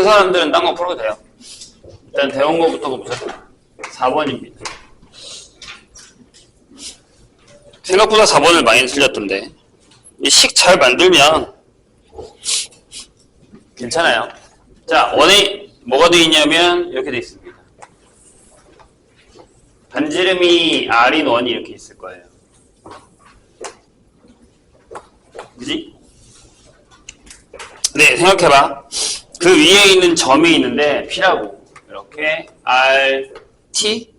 없은 사람들은 딴 거 풀어도 돼요. 일단 배운 거부터 보자. 4번입니다. 생각보다 4번을 많이 틀렸던데. 이 식 잘 만들면 괜찮아요. 자, 원에 뭐가 돼 있냐면 이렇게 돼 있습니다. 반지름이 R인 원이 이렇게 있을 거예요. 그지? 네, 생각해봐. 그 위에 있는 점이 있는데 P라고 이렇게 R, T,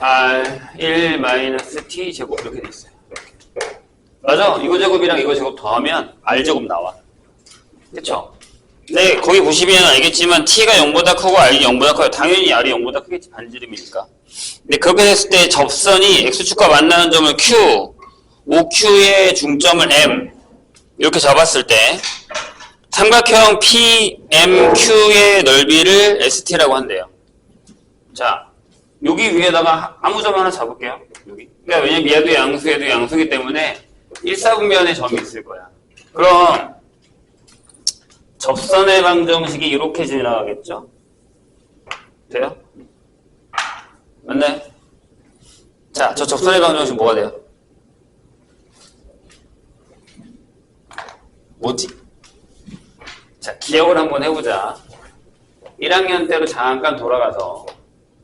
R1 마이너스 T 제곱 이렇게 돼 있어요. 맞아. 이거 제곱이랑 이거 제곱 더하면 R 제곱 나와. 그쵸? 네, 거기 보시면 알겠지만 T가 0보다 크고 R이 0보다 커요. 당연히 R이 0보다 크겠지, 반지름이니까. 근데 그렇게 됐을 때 접선이 X축과 만나는 점을 Q, OQ의 중점을 M, 이렇게 잡았을 때 삼각형 PMQ의 넓이를 ST라고 한대요. 자, 여기 위에다가 하- 아무 점 하나 잡을게요. 여기. 그러니까 왜냐면 얘도 양수에도 양수기 때문에 1사분면의 점이 있을 거야. 그럼 접선의 방정식이 이렇게 지나가겠죠? 돼요? 맞나요? 자, 저 접선의 방정식 뭐가 돼요? 뭐지? 자, 기억을 한번 해보자. 1학년 때로 잠깐 돌아가서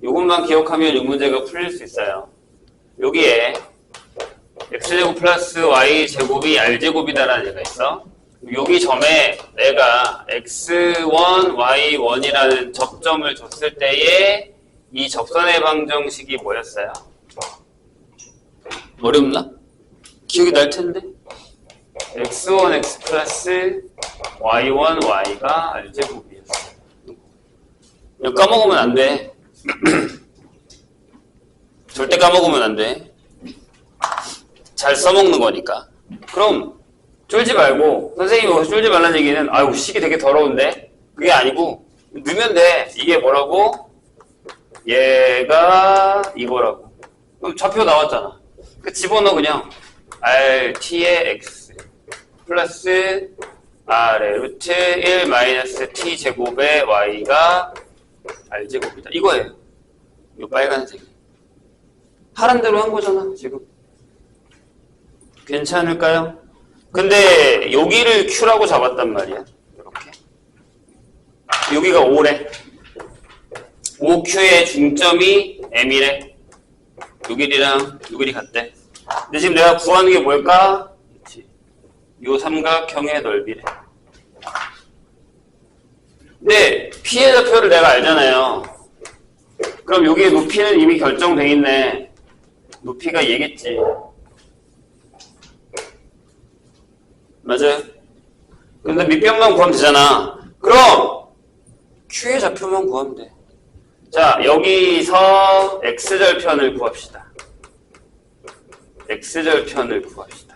이것만 기억하면 이 문제가 풀릴 수 있어요. 여기에 x제곱 플러스 y제곱이 r제곱이다라는 얘가 있어. 여기 점에 내가 x1, y1이라는 접점을 줬을 때에 이 접선의 방정식이 뭐였어요? 어렵나? 기억이 날 텐데? X1, x 플러스 y1, y가 r제곱이었어. 이거 까먹으면 안 돼. 절대 까먹으면 안 돼. 잘 써먹는 거니까. 그럼 쫄지 말고 선생님이 쫄지 말라는 얘기는 아유 식이 되게 더러운데 그게 아니고 넣으면 돼. 이게 뭐라고? 얘가 이거라고. 그럼 좌표 나왔잖아. 그 집어넣어 그냥 RT의 X 플러스 R의 루트 1 마이너스 T 제곱의 Y가 R제곱이다. 이거예요. 이 빨간색. 하란 대로 한 거잖아, 지금. 괜찮을까요? 근데 여기를 Q라고 잡았단 말이야. 이렇게. 여기가 5래. 5Q의 중점이 M이래. 6일이랑 6일이 같대. 근데 지금 내가 구하는 게 뭘까? 요 삼각형의 넓이래. 근데 피해 좌표를 내가 알잖아요. 그럼 여기 높이는 이미 결정돼 있네. 높이가 얘겠지. 맞아요? 근데 밑변만 구하면 되잖아. 그럼 Q의 좌표만 구하면 돼. 자, 여기서 X절편을 구합시다. X절편을 구합시다.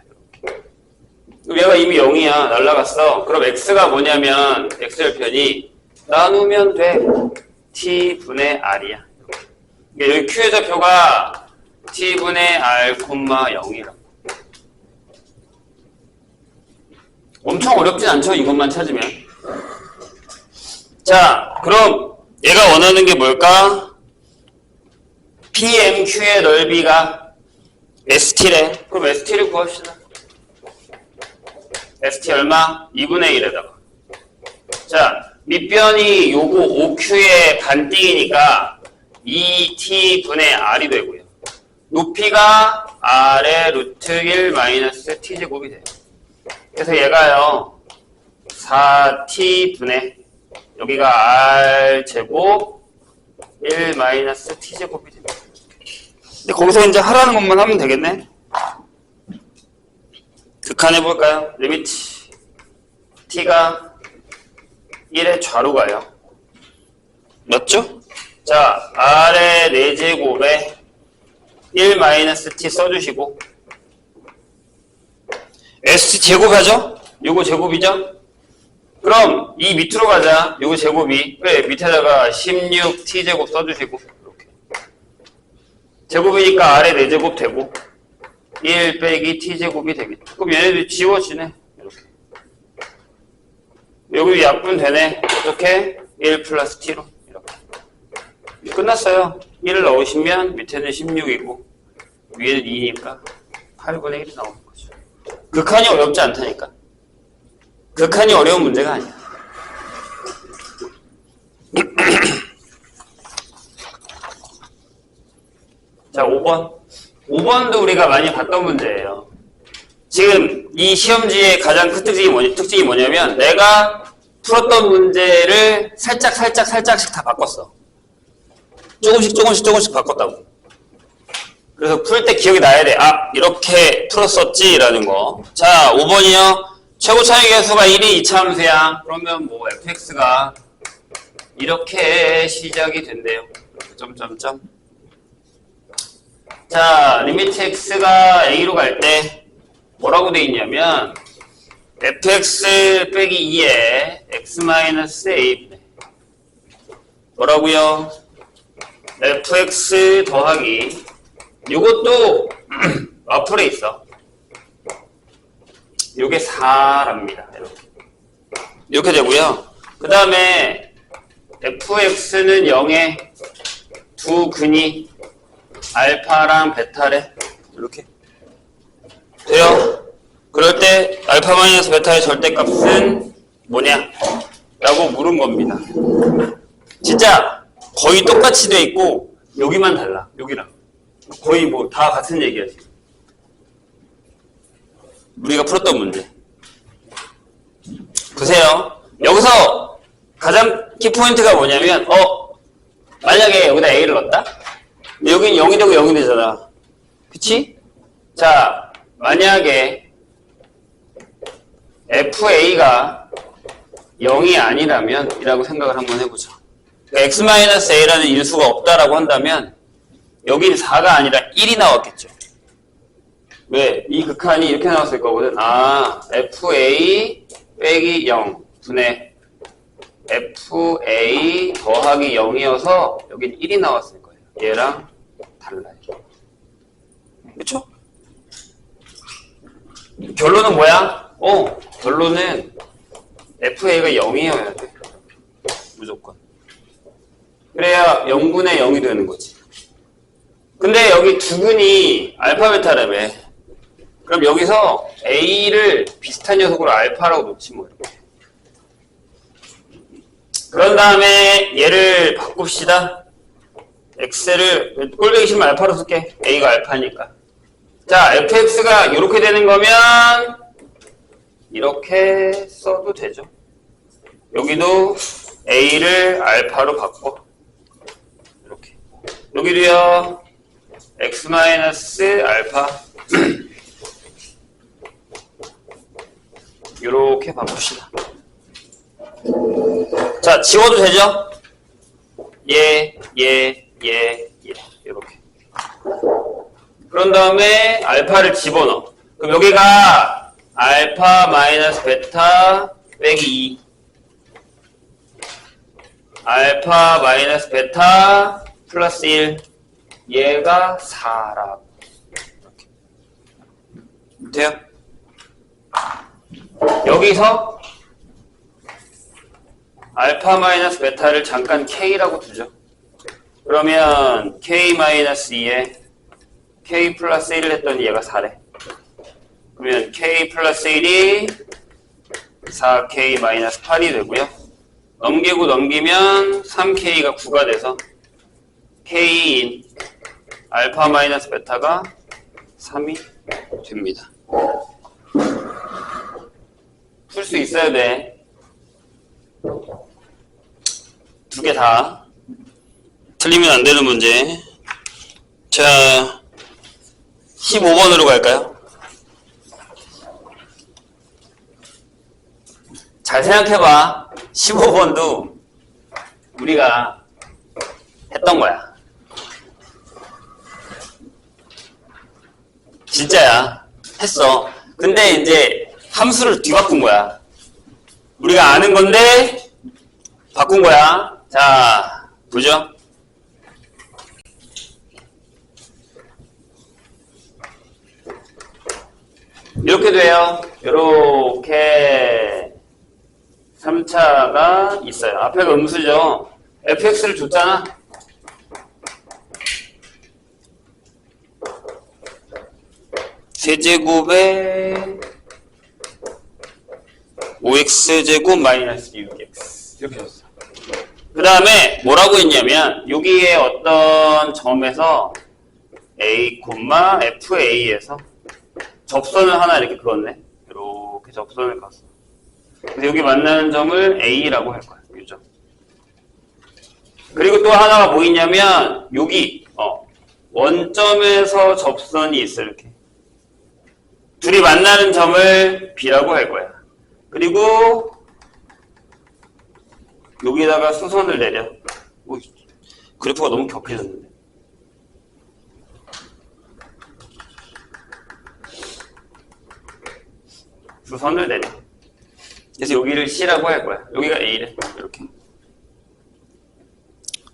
얘가 이미 0이야. 날라갔어. 그럼 X가 뭐냐면 X절편이 나누면 돼. T분의 R이야. 그러니까 여기 Q의 좌표가 T분의 R, 0이라고. 엄청 어렵진 않죠? 이것만 찾으면. 자, 그럼 얘가 원하는 게 뭘까? PMQ의 넓이가 ST래. 그럼 ST를 구합시다. ST 얼마? 2분의 1에다가. 자, 밑변이 요거 OQ의 반띵이니까 2T분의 R이 되고요. 높이가 R의 루트 1 마이너스 T제곱이 돼요. 그래서 얘가요, 4T분의, 여기가 R제곱 1 마이너스 T제곱이 됩니다. 근데 거기서 이제 하라는 것만 하면 되겠네? 극한해 볼까요? 리미트. T가 1의 좌로 가요. 맞죠? 자, R의 4제곱에 1 마이너스 T 써주시고, S 제곱하죠? 요거 제곱이죠? 그럼 이 밑으로 가자. 요거 제곱이. 그래, 밑에다가 16T 제곱 써주시고, 이렇게. 제곱이니까 아래 4제곱 되고, 1 빼기 T 제곱이 되겠죠. 그럼 얘네들이 지워지네. 이렇게. 여기 약분 되네. 어떻게? 1 플러스 t로. 이렇게. 끝났어요. 1을 넣으시면 밑에는 16이고 위에는 2니까 8분의 1이 나오는 거죠. 극한이 어렵지 않다니까. 극한이 어려운 문제가 아니야. 자, 5번. 5번도 우리가 많이 봤던 문제예요. 지금 이 시험지의 가장 큰 특징이, 뭐냐, 특징이 뭐냐면 내가 풀었던 문제를 살짝 살짝 살짝씩 다 바꿨어. 조금씩 조금씩 조금씩 바꿨다고. 그래서 풀 때 기억이 나야 돼. 아, 이렇게 풀었었지 라는 거. 자, 5번이요. 최고 차이 계수가 1이 이차함수야. 그러면 뭐 fx가 이렇게 시작이 된대요. 점점점. 자, 리미트 x가 a로 갈 때 뭐라고 돼 있냐면 fx 빼기 2에 x 마이너스 a 뭐라고요? fx 더하기 이것도 어플에 있어. 요게 4랍니다. 이렇게. 이렇게 되고요. 그 다음에 fx는 0에 두 근이 알파랑 베타래. 이렇게. 돼요? 그럴 때 알파 마이너스 베타의 절대값은 뭐냐? 라고 물은 겁니다. 진짜 거의 똑같이 돼 있고 여기만 달라. 여기랑. 거의 뭐 다 같은 얘기야 지금. 우리가 풀었던 문제. 보세요. 여기서 가장 키포인트가 뭐냐면 어 만약에 여기다 A를 넣었다? 여긴 0이 되고 0이 되잖아. 그치? 자 만약에 FA가 0이 아니라면 이라고 생각을 한번 해보죠. 그러니까 X-A라는 인수가 없다라고 한다면 여기는 4가 아니라 1이 나왔겠죠. 왜? 이 극한이 이렇게 나왔을 거거든. 아, FA 빼기 0 분의 FA 더하기 0이어서 여긴 1이 나왔을 거예요. 얘랑 달라요. 그쵸? 결론은 뭐야? 어, 결론은 FA가 0이어야 돼. 무조건. 그래야 0분의 0이 되는 거지. 근데 여기 두근이 알파 베타라며. 그럼 여기서 A를 비슷한 녀석으로 알파라고 놓지 뭐 이렇게. 그런 다음에 얘를 바꿉시다. X를 꼴배기 싫으면 알파로 쓸게. A가 알파니까. 자, fx가 이렇게 되는 거면 이렇게 써도 되죠. 여기도 A를 알파로 바꿔. 이렇게. 여기도요. x 마이너스 알파 이렇게 바꿉시다. 자, 지워도 되죠? 예, 예, 예, 예. 이렇게. 그런 다음에 알파를 집어넣어. 그럼 여기가 알파 마이너스 베타 빼기 2. 알파 마이너스 베타 플러스 1. 얘가 4라고. 돼요? 여기서 알파 마이너스 베타를 잠깐 K라고 두죠. 그러면 K 마이너스 2에 K 플러스 1을 했더니 얘가 4래. 그러면 K 플러스 1이 4K 마이너스 8이 되고요. 넘기고 넘기면 3K가 9가 돼서 K인 알파 마이너스 베타가 3이 됩니다. 풀 수 있어야 돼. 두 개 다. 틀리면 안 되는 문제. 자, 15번으로 갈까요? 잘 생각해봐. 15번도 우리가 했던 거야. 진짜야. 했어. 근데 이제 함수를 뒤바꾼 거야. 우리가 아는 건데 바꾼 거야. 자, 보죠. 이렇게 돼요. 이렇게 3차가 있어요. 앞에가 음수죠. fx를 줬잖아. 세제곱에 5x제곱 마이너스 6x 이렇게 줬어. 그 다음에 뭐라고 했냐면 여기에 어떤 점에서 a, fa에서 접선을 하나 이렇게 그었네. 이렇게 접선을 갔어. 그래서 여기 만나는 점을 a라고 할 거야. 이 점. 그리고 또 하나가 뭐 있냐면 여기 어, 원점에서 접선이 있어 이렇게. 둘이 만나는 점을 b라고 할 거야. 그리고 여기다가 수선을 내려. 오, 그래프가 너무 격해졌는데. 수선을 내려. 그래서 여기를 C라고 할 거야. 여기가 A래. 이렇게.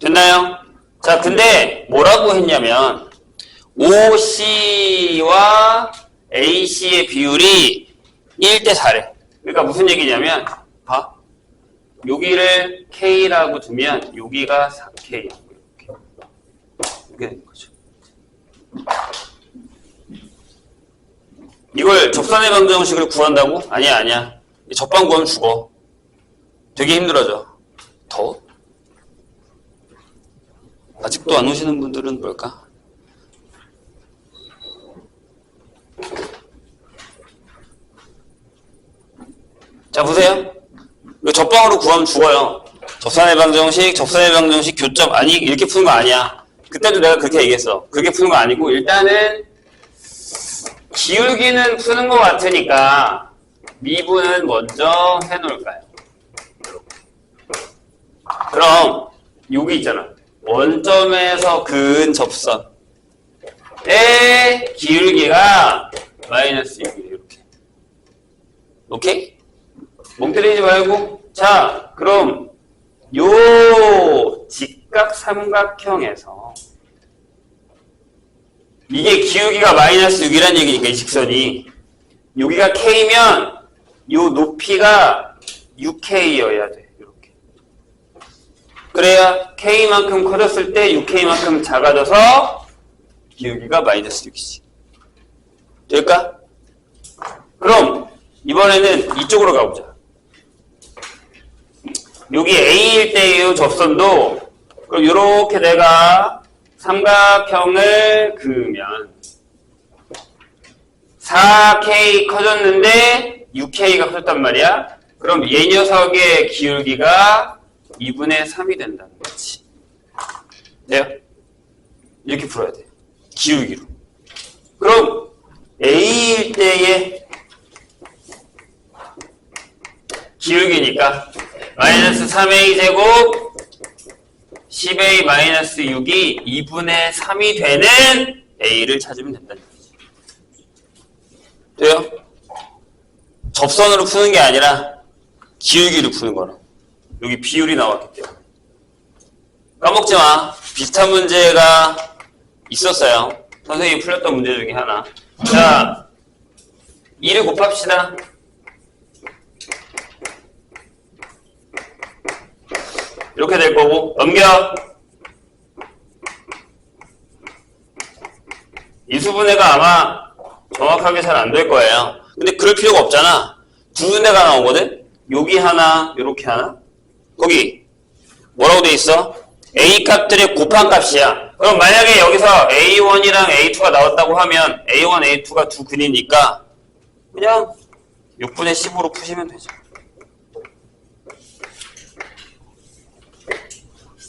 됐나요? 자, 근데 뭐라고 했냐면 OC와 AC의 비율이 1대 4래. 그러니까 무슨 얘기냐면 봐. 여기를 K라고 두면 여기가 4K. 이렇게. 이렇게 되는 거죠. 이걸 접선의 방정식으로 구한다고? 아니야, 아니야. 접방 구하면 죽어. 되게 힘들어져. 더? 아직도 안 오시는 분들은 뭘까? 자, 보세요. 이거 접방으로 구하면 죽어요. 접선의 방정식, 접선의 방정식, 교점, 아니, 이렇게 푸는 거 아니야. 그때도 내가 그렇게 얘기했어. 그렇게 푸는 거 아니고, 일단은, 기울기는 푸는 것 같으니까, 미분은 먼저 해놓을까요? 그럼, 여기 있잖아. 원점에서 그은 접선의 기울기가 마이너스 6이에요. 이렇게. 오케이? 멍 때리지 말고. 자, 그럼 요 직각 삼각형에서 이게 기울기가 마이너스 6이란 얘기니까 이 직선이 여기가 K면 요 높이가 6K여야 돼. 이렇게. 그래야 K만큼 커졌을 때 6K만큼 작아져서 기울기가 마이너스 6이지. 될까? 그럼 이번에는 이쪽으로 가보자. 여기 A일 때의 접선도 그럼 이렇게 내가 삼각형을 그으면 4K 커졌는데 6K가 커졌단 말이야. 그럼 이 녀석의 기울기가 2분의 3이 된다는 거지. 돼요? 이렇게 풀어야 돼. 기울기로. 그럼 A일 때의 기울기니까 마이너스 3a 제곱 10a 마이너스 6이 2분의 3이 되는 a를 찾으면 된다는 거지. 돼요? 접선으로 푸는 게 아니라 기울기로 푸는 거라. 여기 비율이 나왔기 때문에. 까먹지 마. 비슷한 문제가 있었어요. 선생님이 풀렸던 문제 중에 하나. 자, 2를 곱합시다. 이렇게 될 거고 넘겨. 이수분해가 아마 정확하게 잘 안 될 거예요. 근데 그럴 필요가 없잖아. 두 분해가 나오거든? 여기 하나 이렇게 하나? 거기. 뭐라고 돼 있어? A 값들의 곱한 값이야. 그럼 만약에 여기서 A1이랑 A2가 나왔다고 하면 A1, A2가 두 근이니까 그냥 6분의 10으로 푸시면 되죠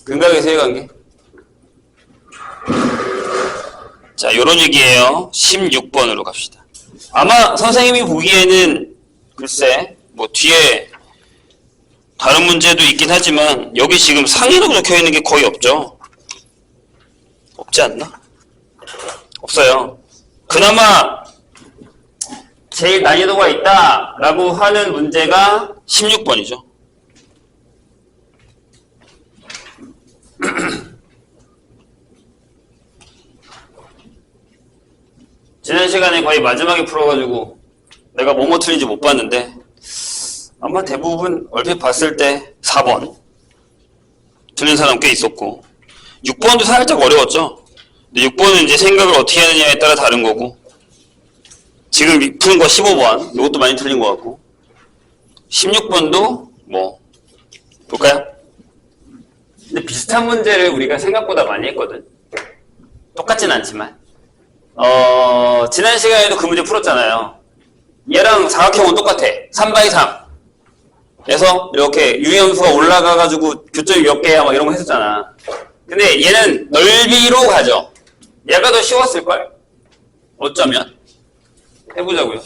근각의 세관계. 자, 요런 얘기예요. 16번으로 갑시다. 아마 선생님이 보기에는 글쎄, 뭐 뒤에 다른 문제도 있긴 하지만 여기 지금 상이라고 적혀 있는 게 거의 없죠. 없지 않나? 없어요. 그나마 제일 난이도가 있다라고 하는 문제가 16번이죠. 지난 시간에 거의 마지막에 풀어가지고 내가 뭐뭐 틀린지 못 봤는데 아마 대부분 얼핏 봤을 때 4번. 틀린 사람 꽤 있었고. 6번도 살짝 어려웠죠? 근데 6번은 이제 생각을 어떻게 하느냐에 따라 다른 거고. 지금 푸는 거 15번. 이것도 많이 틀린 것 같고. 16번도 뭐, 볼까요? 근데 비슷한 문제를 우리가 생각보다 많이 했거든. 똑같진 않지만. 어, 지난 시간에도 그 문제 풀었잖아요. 얘랑 사각형은 똑같아. 3 x 3. 그래서 이렇게 유리함수가 올라가가지고 교점이 몇 개야 막 이런 거 했었잖아. 근데 얘는 넓이로 가죠. 얘가 더 쉬웠을걸? 어쩌면. 해보자고요.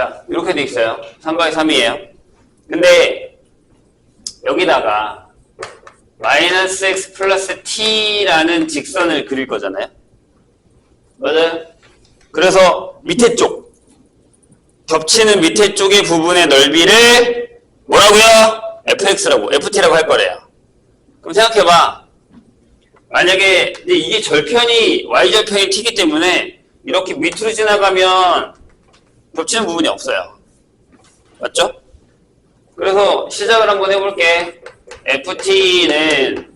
자, 이렇게 돼 있어요. 3 x 3이에요. 근데 여기다가 마이너스 x 플러스 t라는 직선을 그릴 거잖아요. 맞아요? 그래서 밑에 쪽 겹치는 밑에 쪽의 부분의 넓이를 뭐라고요? fx라고 ft라고 할 거래요. 그럼 생각해봐. 만약에 이게 절편이 y 절편이 t이기 때문에 이렇게 밑으로 지나가면 겹치는 부분이 없어요. 맞죠? 그래서 시작을 한번 해볼게. ft는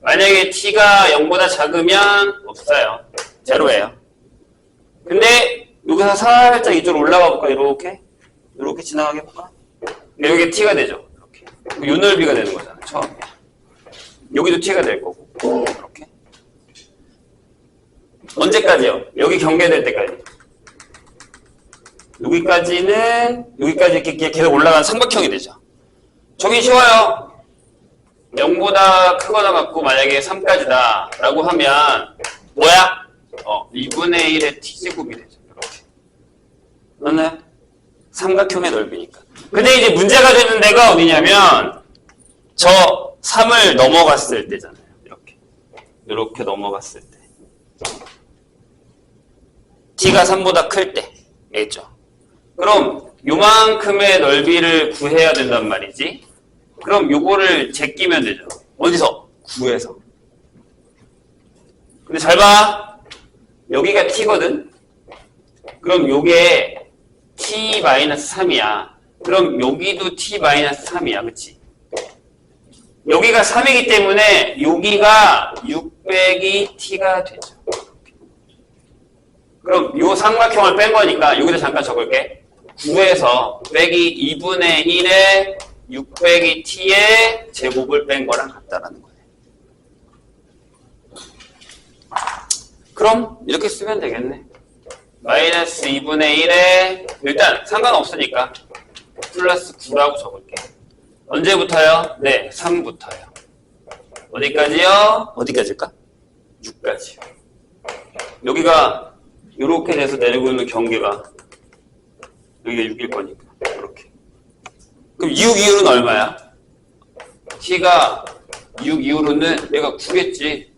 만약에 t가 0보다 작으면 없어요. 제로예요. 근데 여기서 살짝 이쪽으로 올라가 볼까? 이렇게? 이렇게 지나가게 해볼까? 근데 여기 t가 되죠. 이렇게. 요 넓이가 되는 거잖아. 처음에. 여기도 t가 될 거고. 이렇게. 언제까지요? 여기 경계될 때까지. 여기까지는 여기까지 이렇게 계속 올라가는 삼각형이 되죠. 저기 쉬워요. 0보다 크거나 같고 만약에 3까지다 라고 하면 뭐야? 어, 2분의 1의 t제곱이 되죠. 이렇게. 맞나요? 삼각형의 넓이니까. 근데 이제 문제가 되는 데가 어디냐면 저 3을 넘어갔을 때잖아요. 이렇게. 이렇게 넘어갔을 때. t가 3보다 클 때. 알겠죠? 그럼 요만큼의 넓이를 구해야 된단 말이지. 그럼 요거를 제끼면 되죠. 어디서? 9에서. 근데 잘 봐. 여기가 t거든. 그럼 요게 t-3이야. 그럼 여기도 t-3이야. 그치? 여기가 3이기 때문에 여기가 600이 t가 되죠. 그럼 요 삼각형을 뺀 거니까 여기다 잠깐 적을게. 9에서 빼기 2분의 1에 600이 t의 제곱을 뺀 거랑 같다라는 거예요. 그럼 이렇게 쓰면 되겠네. 마이너스 2분의 1에 일단 상관없으니까 플러스 9라고 적을게. 언제부터요? 네, 3부터요. 어디까지요? 어디까지일까? 6까지요. 여기가 이렇게 돼서 내리고 있는 경계가 여기가 6일 거니까 이렇게 그럼 6 이후로는 얼마야? t가 6 이후로는 얘가 9겠지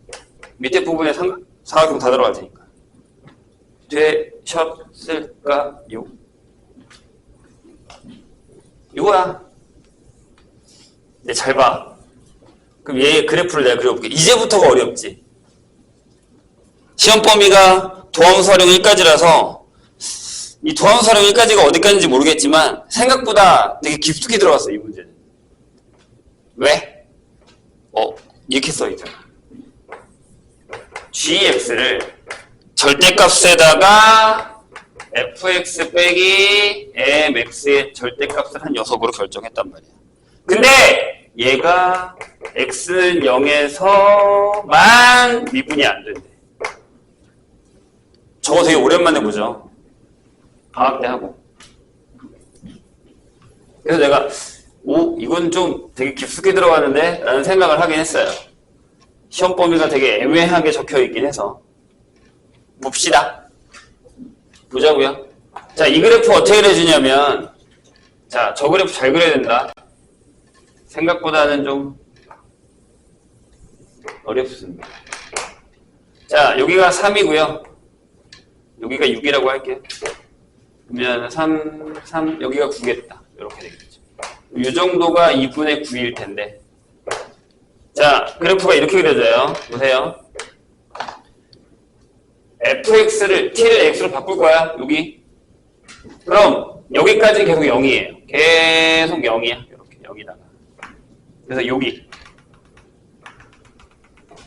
밑에 부분에 삼, 사각형 다 들어갈 테니까 되셨을까요? 이거야 네, 잘 봐. 그럼 얘 그래프를 내가 그려볼게. 이제부터가 어렵지. 시험 범위가 도함수 활용 1까지라서 이 도함수활용 1까지가 어디까지인지 모르겠지만 생각보다 되게 깊숙이 들어갔어 이 문제는. 왜? 어 이렇게 써있잖아. gx를 절대값에다가 fx 빼기 mx의 절대값을 한 녀석으로 결정했단 말이야. 근데 얘가 x는 0에서만 미분이 안 된대. 저거 되게 오랜만에 보죠. 방학 때 하고. 그래서 내가 오 이건 좀 되게 깊숙이 들어가는데 라는 생각을 하긴 했어요. 시험 범위가 되게 애매하게 적혀 있긴 해서 봅시다. 보자고요. 자, 이 그래프 어떻게 그려주냐면 자, 저 그래프 잘 그려야 된다. 생각보다는 좀 어렵습니다. 자, 여기가 3이고요. 여기가 6이라고 할게요. 그러면 3, 3, 여기가 9겠다. 이렇게 되겠죠. 이 정도가 2분의 9일 텐데. 자, 그래프가 이렇게 그려져요. 보세요. fx를 t를 x로 바꿀 거야. 여기. 그럼 여기까지 계속 0이에요. 계속 0이야. 이렇게 여기다가. 그래서 여기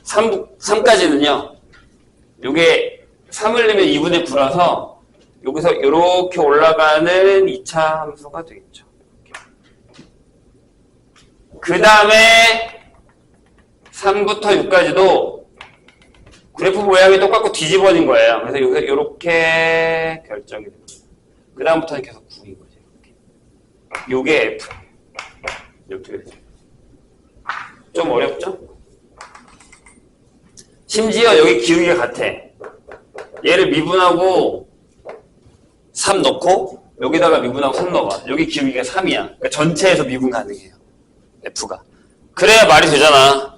3, 3까지는요. 요게 3을 내면 2분의 9라서 여기서 이렇게 올라가는 2차 함수가 되겠죠. 그 다음에 3부터 6까지도 그래프 모양이 똑같고 뒤집어진 거예요. 그래서 여기서 이렇게 결정이 됩니다. 그 다음부터는 계속 9인 거죠. 요게 F. 이렇게. 좀 어렵죠? 심지어 여기 기울기가 같아. 얘를 미분하고 3 넣고 여기다가 미분하고 3 넣어봐. 여기 기울기가 3이야. 그러니까 전체에서 미분 가능해요. F가. 그래야 말이 되잖아.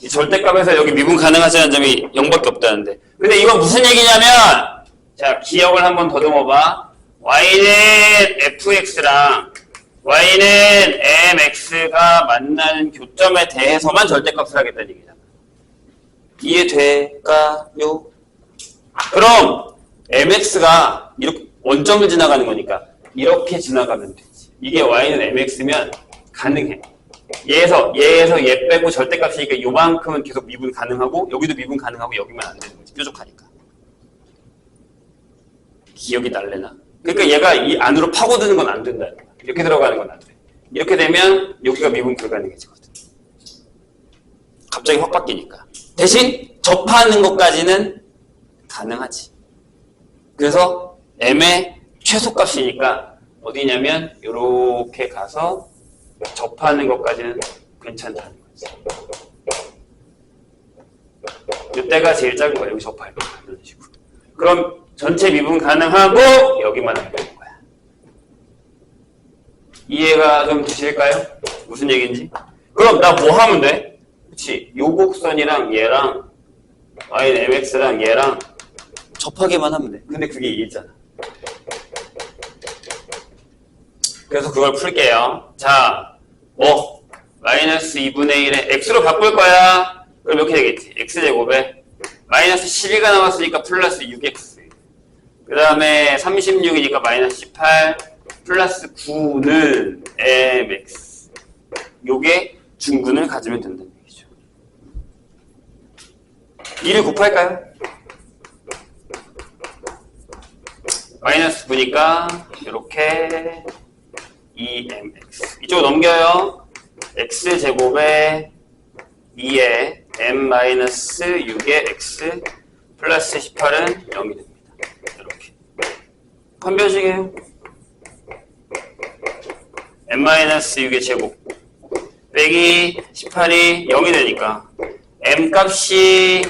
이 절대값에서 여기 미분 가능하다는 점이 0밖에 없다는데. 근데 이건 무슨 얘기냐면 자 기억을 한번 더듬어봐. y는 fx랑 y는 mx가 만나는 교점에 대해서만 절대값을 하겠다는 얘기잖아. 이해될까요? 그럼 mx가 이렇게 원점을 지나가는 거니까 이렇게 지나가면 되지. 이게 y는 mx면 가능해. 얘에서 얘에서 얘 빼고 절대값이니까 요만큼은 계속 미분 가능하고 여기도 미분 가능하고 여기만 안 되는 거지. 뾰족하니까. 기억이 날래나? 그러니까 얘가 이 안으로 파고드는 건 안 된다. 이렇게 들어가는 건 안 돼. 이렇게 되면 여기가 미분 불가능해지거든. 갑자기 확 바뀌니까. 대신 접하는 것까지는 가능하지. 그래서 m의 최소값이니까 어디냐면 이렇게 가서 접하는 것까지는 괜찮다는 거지. 이때가 제일 작은 거야. 여기 접할 거 이런 식으로. 그럼 전체 미분 가능하고 여기만 안 되는 거야. 이해가 좀 되실까요? 무슨 얘기인지? 그럼 나 뭐 하면 돼? 그치? 요 곡선이랑 얘랑 y는 mx랑 얘랑 접하기만 하면 돼. 근데 그게 이해잖아. 그래서 그걸 풀게요. 자, 뭐 마이너스 2분의 1에 x로 바꿀 거야. 그럼 이렇게 되겠지. x제곱에 마이너스 12가 남았으니까 플러스 6x. 그 다음에 36이니까 마이너스 18 플러스 9는 mx. 요게 중근을 가지면 된다는 얘기죠. 2를 곱할까요? 마이너스 9니까 이렇게 2mx. 이쪽으로 넘겨요. x제곱에 2에 m-6의 x 플러스 18은 0이 됩니다. 이렇게. 판별식이에요. m-6의 제곱 빼기 18이 0이 되니까 m 값이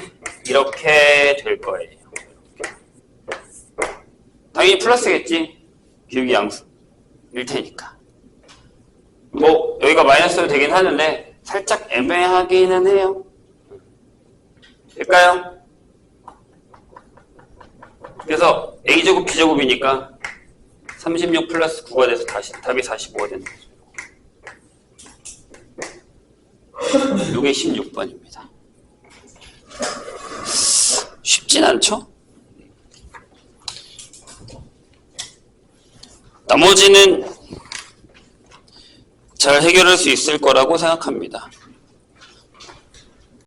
이렇게 될 거예요. 당연히 플러스겠지. 기울기 양수. 일 테니까. 뭐 여기가 마이너스로 되긴 하는데 살짝 애매하기는 해요. 될까요? 그래서 a제곱 b제곱이니까 36 플러스 9가 돼서 다시 답이 45가 되는 거죠. 이게 16번입니다. 쉽진 않죠? 나머지는 잘 해결할 수 있을 거라고 생각합니다.